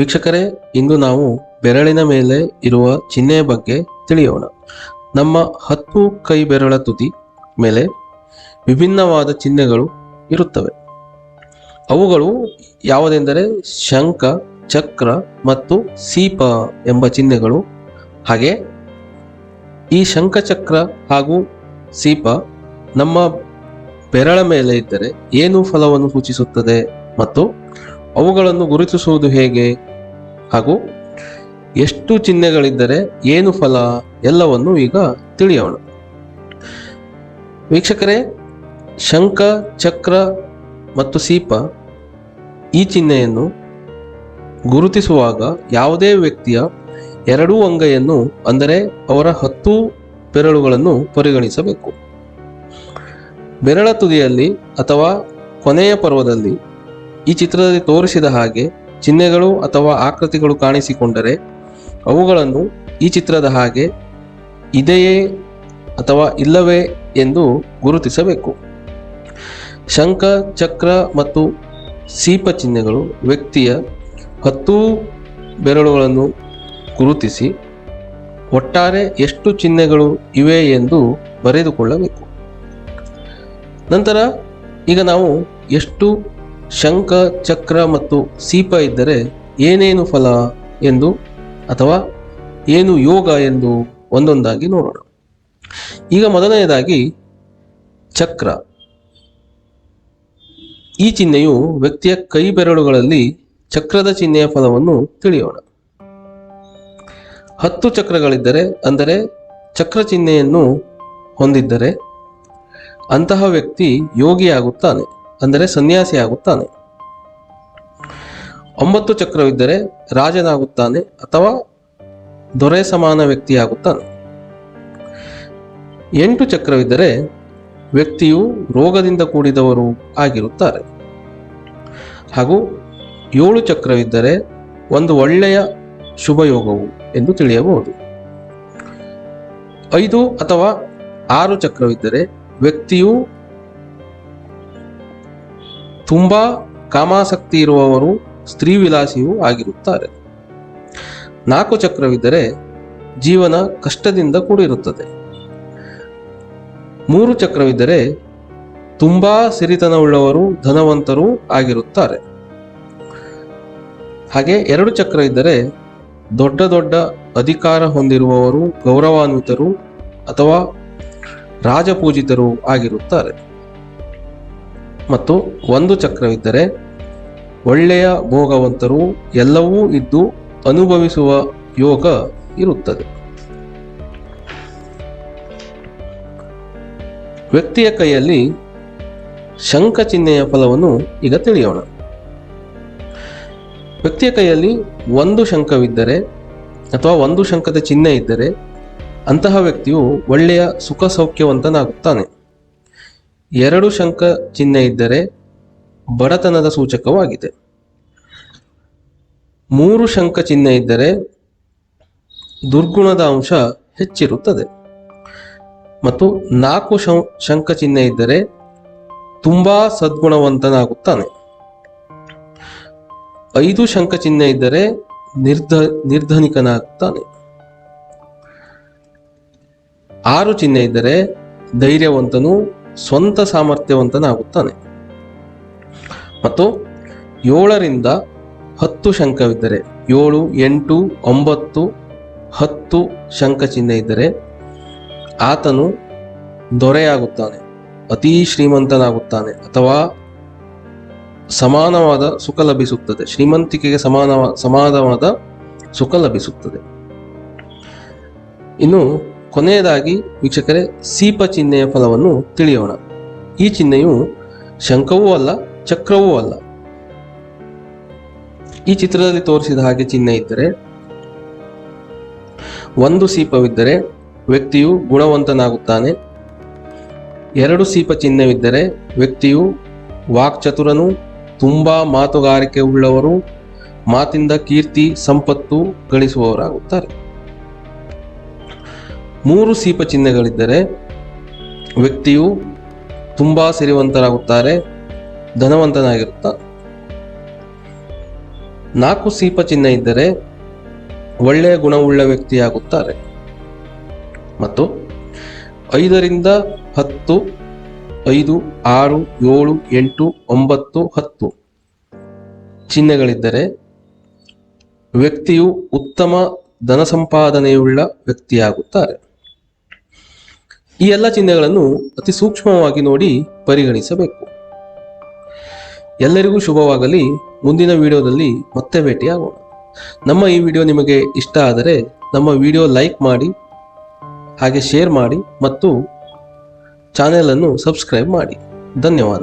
ವೀಕ್ಷಕರೇ, ಇಂದು ನಾವು ಬೆರಳಿನ ಮೇಲೆ ಇರುವ ಚಿಹ್ನೆಯ ಬಗ್ಗೆ ತಿಳಿಯೋಣ. ನಮ್ಮ ಹತ್ತು ಕೈ ಬೆರಳ ತುದಿ ಮೇಲೆ ವಿಭಿನ್ನವಾದ ಚಿಹ್ನೆಗಳು ಇರುತ್ತವೆ. ಅವುಗಳು ಯಾವುದೆಂದರೆ ಶಂಖ, ಚಕ್ರ ಮತ್ತು ಸೀಪ ಎಂಬ ಚಿಹ್ನೆಗಳು. ಹಾಗೆ ಈ ಶಂಖ, ಚಕ್ರ ಹಾಗೂ ಸೀಪ ನಮ್ಮ ಬೆರಳ ಮೇಲೆ ಇದ್ದರೆ ಏನು ಫಲವನ್ನು ಸೂಚಿಸುತ್ತದೆ ಮತ್ತು ಅವುಗಳನ್ನು ಗುರುತಿಸುವುದು ಹೇಗೆ? ಹಾಗೂ ಎಷ್ಟು ಚಿಹ್ನೆಗಳಿದ್ದರೆ ಏನು ಫಲ ಎಲ್ಲವನ್ನು ಈಗ ತಿಳಿಯೋಣ. ವೀಕ್ಷಕರೇ, ಶಂಖ, ಚಕ್ರ ಮತ್ತು ಸೀಪ ಈ ಚಿಹ್ನೆಯನ್ನು ಗುರುತಿಸುವಾಗ ಯಾವುದೇ ವ್ಯಕ್ತಿಯ ಎರಡೂ ಅಂಗೈಯನ್ನು, ಅಂದರೆ ಅವರ ಹತ್ತು ಬೆರಳುಗಳನ್ನು ಪರಿಗಣಿಸಬೇಕು. ಬೆರಳ ತುದಿಯಲ್ಲಿ ಅಥವಾ ಕೊನೆಯ ಪರ್ವದಲ್ಲಿ ಈ ಚಿತ್ರದಲ್ಲಿ ತೋರಿಸಿದ ಹಾಗೆ ಚಿಹ್ನೆಗಳು ಅಥವಾ ಆಕೃತಿಗಳು ಕಾಣಿಸಿಕೊಂಡರೆ ಅವುಗಳನ್ನು ಈ ಚಿತ್ರದ ಹಾಗೆ ಇದೆಯೇ ಅಥವಾ ಇಲ್ಲವೇ ಎಂದು ಗುರುತಿಸಬೇಕು. ಶಂಖ, ಚಕ್ರ ಮತ್ತು ಸೀಪ ಚಿಹ್ನೆಗಳು ವ್ಯಕ್ತಿಯ ಹತ್ತು ಬೆರಳುಗಳನ್ನು ಗುರುತಿಸಿ ಒಟ್ಟಾರೆ ಎಷ್ಟು ಚಿಹ್ನೆಗಳು ಇವೆ ಎಂದು ಬರೆದುಕೊಳ್ಳಬೇಕು. ನಂತರ ಈಗ ನಾವು ಎಷ್ಟು ಶಂಖ, ಚಕ್ರ ಮತ್ತು ಸೀಪ ಇದ್ದರೆ ಏನೇನು ಫಲ ಎಂದು ಅಥವಾ ಏನು ಯೋಗ ಎಂದು ಒಂದೊಂದಾಗಿ ನೋಡೋಣ. ಈಗ ಮೊದಲನೆಯದಾಗಿ ಚಕ್ರ. ಈ ಚಿಹ್ನೆಯು ವ್ಯಕ್ತಿಯ ಕೈ ಬೆರಳುಗಳಲ್ಲಿ ಚಕ್ರದ ಚಿಹ್ನೆಯ ಫಲವನ್ನು ತಿಳಿಯೋಣ. ಹತ್ತು ಚಕ್ರಗಳಿದ್ದರೆ, ಅಂದರೆ ಚಕ್ರ ಚಿಹ್ನೆಯನ್ನು ಹೊಂದಿದ್ದರೆ ಅಂತಹ ವ್ಯಕ್ತಿ ಯೋಗಿಯಾಗುತ್ತಾನೆ. ಅಂದರೆ ಸನ್ಯಾಸಿಯಾಗುತ್ತಾನೆ ಒಂಬತ್ತು ಚಕ್ರವಿದ್ದರೆ ರಾಜನಾಗುತ್ತಾನೆ ಅಥವಾ ದೊರೆ ಸಮಾನ ವ್ಯಕ್ತಿಯಾಗುತ್ತಾನೆ ಎಂಟು ಚಕ್ರವಿದ್ದರೆ ವ್ಯಕ್ತಿಯು ರೋಗದಿಂದ ಕೂಡಿದವರು ಆಗಿರುತ್ತಾರೆ. ಹಾಗೂ ಏಳು ಚಕ್ರವಿದ್ದರೆ ಒಂದು ಒಳ್ಳೆಯ ಶುಭಯೋಗವು ಎಂದು ತಿಳಿಯಬಹುದು. ಐದು ಅಥವಾ ಆರು ಚಕ್ರವಿದ್ದರೆ ವ್ಯಕ್ತಿಯು ತುಂಬಾ ಕಾಮಾಸಕ್ತಿ ಇರುವವರು ಸ್ತ್ರೀ ವಿಲಾಸಿಯೂ ಆಗಿರುತ್ತಾರೆ. ನಾಲ್ಕು ಚಕ್ರವಿದ್ದರೆ ಜೀವನ ಕಷ್ಟದಿಂದ ಕೂಡಿರುತ್ತದೆ. ಮೂರು ಚಕ್ರವಿದ್ದರೆ ತುಂಬಾ ಸಿರಿತನವುಳ್ಳವರು ಧನವಂತರೂ ಆಗಿರುತ್ತಾರೆ. ಹಾಗೆ ಎರಡು ಚಕ್ರ ಇದ್ದರೆ ದೊಡ್ಡ ದೊಡ್ಡ ಅಧಿಕಾರ ಹೊಂದಿರುವವರು ಗೌರವಾನ್ವಿತರು ಅಥವಾ ರಾಜಪೂಜಿತರು ಆಗಿರುತ್ತಾರೆ. ಮತ್ತು ಒಂದು ಚಕ್ರವಿದ್ದರೆ ಒಳ್ಳೆಯ ಭೋಗವಂತರು ಎಲ್ಲವೂ ಇದ್ದು ಅನುಭವಿಸುವ ಯೋಗ ಇರುತ್ತದೆ. ವ್ಯಕ್ತಿಯ ಕೈಯಲ್ಲಿ ಶಂಖ ಚಿಹ್ನೆಯ ಫಲವನ್ನು ಈಗ ತಿಳಿಯೋಣ. ವ್ಯಕ್ತಿಯ ಕೈಯಲ್ಲಿ ಒಂದು ಶಂಖವಿದ್ದರೆ ಅಥವಾ ಒಂದು ಶಂಖದ ಚಿಹ್ನೆ ಇದ್ದರೆ ಅಂತಹ ವ್ಯಕ್ತಿಯು ಒಳ್ಳೆಯ ಸುಖ ಸೌಖ್ಯವಂತನಾಗುತ್ತಾನೆ. ಎರಡು ಶಂಖ ಚಿಹ್ನೆ ಇದ್ದರೆ ಬಡತನದ ಸೂಚಕವಾಗಿದೆ. ಮೂರು ಶಂಖ ಚಿಹ್ನೆ ಇದ್ದರೆ ದುರ್ಗುಣದ ಅಂಶ ಹೆಚ್ಚಿರುತ್ತದೆ. ಮತ್ತು ನಾಲ್ಕು ಶಂಕ ಚಿಹ್ನೆ ಇದ್ದರೆ ತುಂಬಾ ಸದ್ಗುಣವಂತನಾಗುತ್ತಾನೆ. ಐದು ಶಂಕ ಚಿಹ್ನೆ ಇದ್ದರೆ ನಿರ್ಧ, ನಿರ್ಧನಿಕನಾಗುತ್ತಾನೆ. ಆರು ಚಿಹ್ನೆ ಇದ್ದರೆ ಧೈರ್ಯವಂತನು ಸ್ವಂತ ಸಾಮರ್ಥ್ಯವಂತನಾಗುತ್ತಾನೆ ಮತ್ತು ಏಳರಿಂದ ಹತ್ತು ಶಂಖವಿದ್ದರೆ ಏಳು, ಎಂಟು, ಒಂಬತ್ತು, ಹತ್ತು ಶಂಖ ಚಿಹ್ನೆ ಇದ್ದರೆ ಆತನು ದೊರೆಯಾಗುತ್ತಾನೆ, ಅತೀ ಶ್ರೀಮಂತನಾಗುತ್ತಾನೆ ಅಥವಾ ಸಮಾನವಾದ ಸುಖ ಲಭಿಸುತ್ತದೆ. ಶ್ರೀಮಂತಿಕೆಗೆ ಸಮಾನ ಸಮಾನವಾದ ಸುಖ ಲಭಿಸುತ್ತದೆ. ಇನ್ನು ಕೊನೆಯದಾಗಿ ವೀಕ್ಷಕರೇ, ಸೀಪ ಚಿಹ್ನೆಯ ಫಲವನ್ನು ತಿಳಿಯೋಣ. ಈ ಚಿಹ್ನೆಯು ಶಂಖವೂ ಅಲ್ಲ, ಚಕ್ರವೂ ಅಲ್ಲ. ಈ ಚಿತ್ರದಲ್ಲಿ ತೋರಿಸಿದ ಹಾಗೆ ಚಿಹ್ನೆ ಇದ್ದರೆ, ಒಂದು ಸೀಪವಿದ್ದರೆ ವ್ಯಕ್ತಿಯು ಗುಣವಂತನಾಗುತ್ತಾನೆ. ಎರಡು ಸೀಪ ಚಿಹ್ನೆವಿದ್ದರೆ ವ್ಯಕ್ತಿಯು ವಾಕ್ಚತುರನು, ತುಂಬಾ ಮಾತುಗಾರಿಕೆ ಉಳ್ಳವರು ಮಾತಿಂದ ಕೀರ್ತಿ, ಸಂಪತ್ತು ಗಳಿಸುವವರಾಗುತ್ತಾರೆ. ಮೂರು ಸೀಪ ಚಿಹ್ನೆಗಳಿದ್ದರೆ ವ್ಯಕ್ತಿಯು ತುಂಬಾ ಸಿರಿವಂತರಾಗುತ್ತಾರೆ, ಧನವಂತನಾಗಿರುತ್ತ. ನಾಲ್ಕು ಸೀಪ ಚಿಹ್ನೆ ಇದ್ದರೆ ಒಳ್ಳೆಯ ಗುಣವುಳ್ಳ ವ್ಯಕ್ತಿಯಾಗುತ್ತಾರೆ. ಮತ್ತು ಐದರಿಂದ ಹತ್ತು, ಐದು, ಆರು, ಏಳು, ಎಂಟು, ಒಂಬತ್ತು, ಹತ್ತು ಚಿಹ್ನೆಗಳಿದ್ದರೆ ವ್ಯಕ್ತಿಯು ಉತ್ತಮ ಧನ ಸಂಪಾದನೆಯುಳ್ಳ ವ್ಯಕ್ತಿಯಾಗುತ್ತಾರೆ. ಈ ಎಲ್ಲ ಚಿಹ್ನೆಗಳನ್ನು ಅತಿ ಸೂಕ್ಷ್ಮವಾಗಿ ನೋಡಿ ಪರಿಗಣಿಸಬೇಕು. ಎಲ್ಲರಿಗೂ ಶುಭವಾಗಲಿ. ಮುಂದಿನ ವಿಡಿಯೋದಲ್ಲಿ ಮತ್ತೆ ಭೇಟಿಯಾಗೋಣ. ನಮ್ಮ ಈ ವಿಡಿಯೋ ನಿಮಗೆ ಇಷ್ಟ ಆದರೆ ನಮ್ಮ ವಿಡಿಯೋ ಲೈಕ್ ಮಾಡಿ, ಹಾಗೆ ಶೇರ್ ಮಾಡಿ ಮತ್ತು ಚಾನೆಲನ್ನು ಸಬ್ಸ್ಕ್ರೈಬ್ ಮಾಡಿ. ಧನ್ಯವಾದ